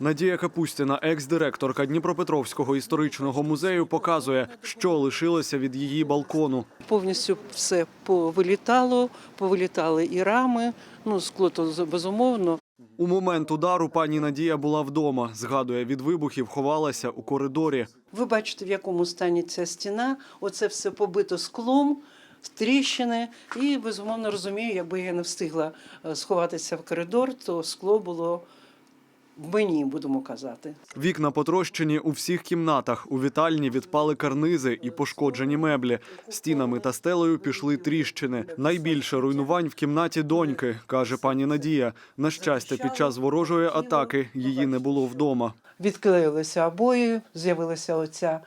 Надія Капустіна, екс-директорка Дніпропетровського історичного музею, показує, що лишилося від її балкону. Повністю все повилітало, повилітали і рами. Ну, скло то безумовно. У момент удару пані Надія була вдома. Згадує, від вибухів ховалася у коридорі. Ви бачите, в якому стані ця стіна. Оце все побито склом, тріщини. І безумовно розумію, якби я не встигла е, сховатися в коридор, то скло було в мені, будемо казати. Вікна потрощені у всіх кімнатах. У вітальні відпали карнизи і пошкоджені меблі. Стінами та стелею пішли тріщини. Найбільше руйнувань в кімнаті доньки, каже пані Надія. На щастя, під час ворожої атаки її не було вдома. Відклеїлися обої, з'явилася оця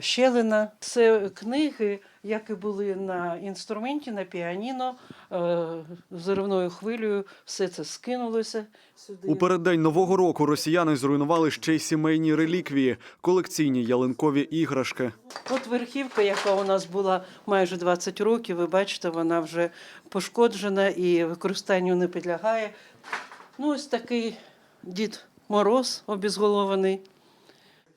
щелина. Це книги, які були на інструменті, на піаніно, е, взривною хвилею. Все це скинулося сюди. У переддень нового року росіяни зруйнували ще й сімейні реліквії, колекційні ялинкові іграшки. От верхівка, яка у нас була майже 20 років, ви бачите, вона вже пошкоджена і використанню не підлягає. Ну, ось такий дід Мороз обізголований.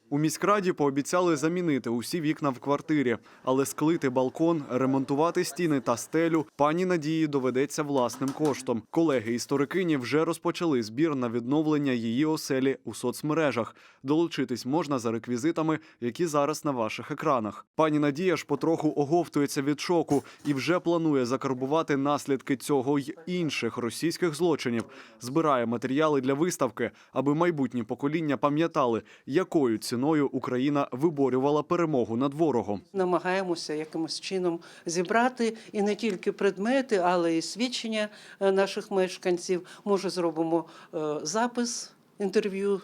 У міськраді пообіцяли замінити усі вікна в квартирі, але склити балкон, ремонтувати стіни та стелю пані Надії доведеться власним коштом. Колеги історикині вже розпочали збір на відновлення її оселі у соцмережах. Долучитись можна за реквізитами, які зараз на ваших екранах. Пані Надія ж потроху оговтується від шоку і вже планує закарбувати наслідки цього й інших російських злочинів. Збирає матеріали для виставки, аби майбутні покоління пам'ятали, якою ціною Україна виборювала перемогу над ворогом. Намагаємося якимось чином зібрати і не тільки предмети, але й свідчення е, наших мешканців. Може, зробимо е, запис інтерв'ю.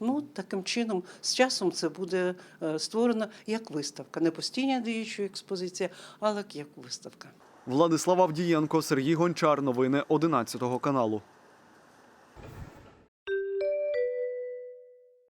Ну, таким чином, з часом це буде е, створено як виставка, не постійна діюча експозиція, але як виставка. Владислав Авдієнко, Сергій Гончар. Новини 11 каналу.